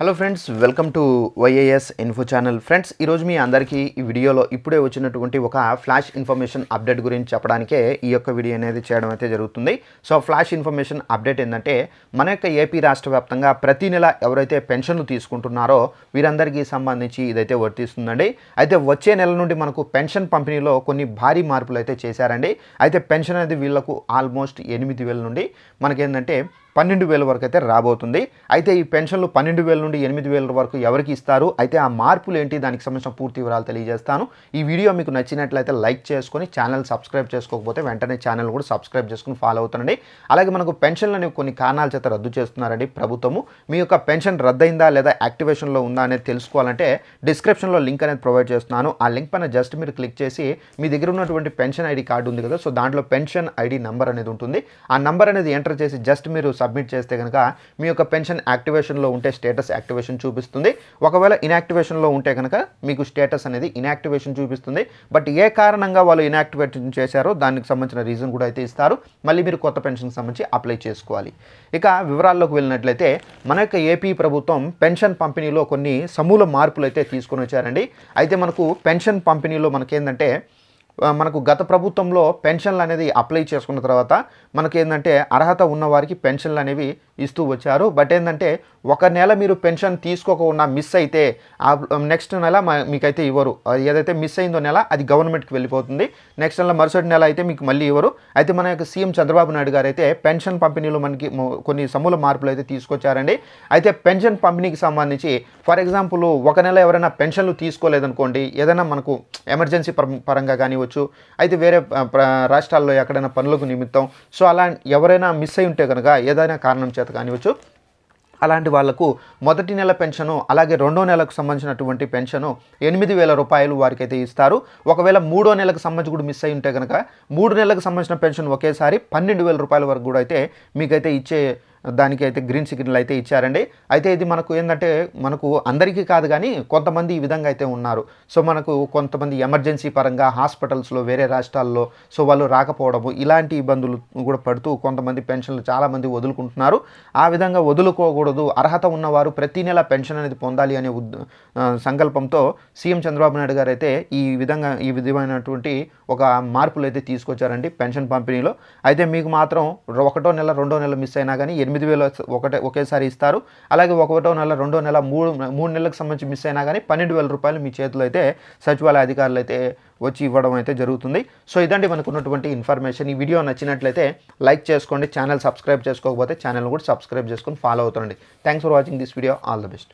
Hello friends welcome to YAS info channel friends ఈరోజు మీ అందరికీ ఈ వీడియోలో ఇప్పుడే వచ్చినటువంటి ఒక ఫ్లాష్ ఇన్ఫర్మేషన్ అప్డేట్ గురించి చెప్పడానికే ఈ యొక్క వీడియో అనేది చేయడం అయితే జరుగుతుంది. సో ఫ్లాష్ ఇన్ఫర్మేషన్ అప్డేట్ ఏంటంటే మన యొక్క ఏపీ రాష్ట్ర వ్యాప్తంగా ప్రతి నెల ఎవరైతే పెన్షన్లు తీసుకుంటున్నారో వీరందరికీ సంబంధించి ఇదైతే వర్తిస్తుందండి. అయితే వచ్చే నెల నుండి మనకు పెన్షన్ పంపిణీలో కొన్ని భారీ మార్పులు అయితే చేశారండి. అయితే పెన్షన్ అనేది వీళ్ళకు ఆల్మోస్ట్ ఎనిమిది వేల నుండి మనకేంటంటే పన్నెండు వేల వరకు అయితే రాబోతుంది. అయితే ఈ పెన్షన్లు పన్నెండు వేల నుండి ఎనిమిది వేల వరకు ఎవరికి ఇస్తారు? అయితే ఆ మార్పులు ఏంటి దానికి సంబంధించిన పూర్తి వివరాలు తెలియజేస్తాను. ఈ వీడియో మీకు నచ్చినట్లయితే లైక్ చేసుకొని ఛానల్ సబ్స్క్రైబ్ చేసుకోకపోతే వెంటనే ఛానల్ కూడా సబ్స్క్రైబ్ చేసుకుని ఫాలో అవుతుండండి. అలాగే మనకు పెన్షన్లు కొన్ని కారణాల చేత రద్దు చేస్తున్నారండి ప్రభుత్వము. మీ యొక్క పెన్షన్ రద్దయిందా లేదా యాక్టివేషన్లో ఉందా అనేది తెలుసుకోవాలంటే డిస్క్రిప్షన్లో లింక్ అనేది ప్రొవైడ్ చేస్తున్నాను. ఆ లింక్ పైన జస్ట్ మీరు క్లిక్ చేసి మీ దగ్గర ఉన్నటువంటి పెన్షన్ ఐడి కార్డు ఉంది కదా సో దాంట్లో పెన్షన్ ఐడి నెంబర్ అనేది ఉంటుంది. ఆ నెంబర్ అనేది ఎంటర్ చేసి జస్ట్ మీరు సబ్మిట్ చేస్తే కనుక మీ యొక్క పెన్షన్ యాక్టివేషన్లో ఉంటే స్టేటస్ యాక్టివేషన్ చూపిస్తుంది. ఒకవేళ ఇన్యాక్టివేషన్లో ఉంటే కనుక మీకు స్టేటస్ అనేది ఇన్యాక్టివేషన్ చూపిస్తుంది. బట్ ఏ కారణంగా వాళ్ళు ఇన్యాక్టివేషన్ చేశారో దానికి సంబంధించిన రీజన్ కూడా అయితే ఇస్తారు. మళ్ళీ మీరు కొత్త పెన్షన్కి సంబంధించి అప్లై చేసుకోవాలి. ఇక వివరాల్లోకి వెళ్ళినట్లయితే మన యొక్క ఏపీ ప్రభుత్వం పెన్షన్ పంపిణీలో కొన్ని సమూల మార్పులు అయితే తీసుకొని వచ్చారండి. అయితే మనకు పెన్షన్ పంపిణీలో మనకేంటంటే మనకు గత ప్రభుత్వంలో పెన్షన్లు అనేది అప్లై చేసుకున్న తర్వాత మనకి ఏంటంటే అర్హత ఉన్నవారికి పెన్షన్లు అనేవి ఇస్తూ వచ్చారు. బట్ ఏంటంటే ఒక నెల మీరు పెన్షన్ తీసుకోకుండా మిస్ అయితే నెక్స్ట్ నెల మీకైతే ఇవ్వరు. ఏదైతే మిస్ అయిందో నెల అది గవర్నమెంట్కి వెళ్ళిపోతుంది. నెక్స్ట్ నెల మరుసటి నెల అయితే మీకు మళ్ళీ ఇవ్వరు. అయితే మన యొక్క సీఎం చంద్రబాబు నాయుడు గారు అయితే పెన్షన్ పంపిణీలో మనకి కొన్ని సమూల మార్పులు అయితే తీసుకొచ్చారండి. అయితే పెన్షన్ పంపిణీకి సంబంధించి ఫర్ ఎగ్జాంపుల్ ఒక నెల ఎవరైనా పెన్షన్లు తీసుకోలేదనుకోండి ఏదైనా మనకు ఎమర్జెన్సీ పరంగా కానివ్వచ్చు అయితే వేరే ప్ర- రాష్ట్రాల్లో ఎక్కడైనా పనులకు నిమిత్తం సో అలా ఎవరైనా మిస్ అయి ఉంటే కనుక ఏదైనా కారణం చేత కానివ్వచ్చు. అలాంటి వాళ్ళకు మొదటి నెల పెన్షను అలాగే రెండో నెలకు సంబంధించినటువంటి పెన్షను ఎనిమిది వేల రూపాయలు వారికైతే ఇస్తారు. ఒకవేళ మూడో నెలకు సంబంధించి కూడా మిస్ అయి ఉంటే కనుక మూడు నెలలకు సంబంధించిన పెన్షన్ ఒకేసారి పన్నెండు వేల రూపాయల వరకు కూడా అయితే మీకైతే ఇచ్చే దానికి అయితే గ్రీన్ సిగ్నల్ అయితే ఇచ్చారండి. అయితే ఇది మనకు ఏంటంటే మనకు అందరికీ కాదు కానీ కొంతమంది ఈ విధంగా అయితే ఉన్నారు. సో మనకు కొంతమంది ఎమర్జెన్సీ పరంగా హాస్పిటల్స్లో వేరే రాష్ట్రాల్లో సో వాళ్ళు రాకపోవడము ఇలాంటి ఇబ్బందులు కూడా పడుతూ కొంతమంది పెన్షన్లు చాలామంది వదులుకుంటున్నారు. ఆ విధంగా వదులుకోకూడదు. అర్హత ఉన్నవారు ప్రతి నెల పెన్షన్ అనేది పొందాలి అనే ఉద్ సంకల్పంతో సీఎం చంద్రబాబు నాయుడు గారు అయితే ఈ విధంగా ఈ విధమైనటువంటి ఒక మార్పులు అయితే తీసుకొచ్చారండి పెన్షన్ పంపిణీలో. అయితే మీకు మాత్రం ఒకటో నెల రెండో నెల మిస్ అయినా కానీ ఎనిమిది వేలు ఒకటే ఒకేసారి ఇస్తారు. అలాగే ఒకటో నెల రెండో నెల మూడు మూడు నెలలకు సంబంధించి మిస్ అయినా కానీ పన్నెండు వేల రూపాయలు మీ చేతిలో అయితే సచివాలయ అధికారులు అయితే వచ్చి ఇవ్వడం అయితే జరుగుతుంది. సో ఇదండి మనకు ఉన్నటువంటి ఇన్ఫర్మేషన్. ఈ వీడియో నచ్చినట్లయితే లైక్ చేసుకోండి ఛానల్ సబ్స్క్రైబ్ చేసుకోకపోతే ఛానల్ కూడా సబ్స్క్రైబ్ చేసుకొని follow అవుతుండండి. Thanks for watching this video. All the best.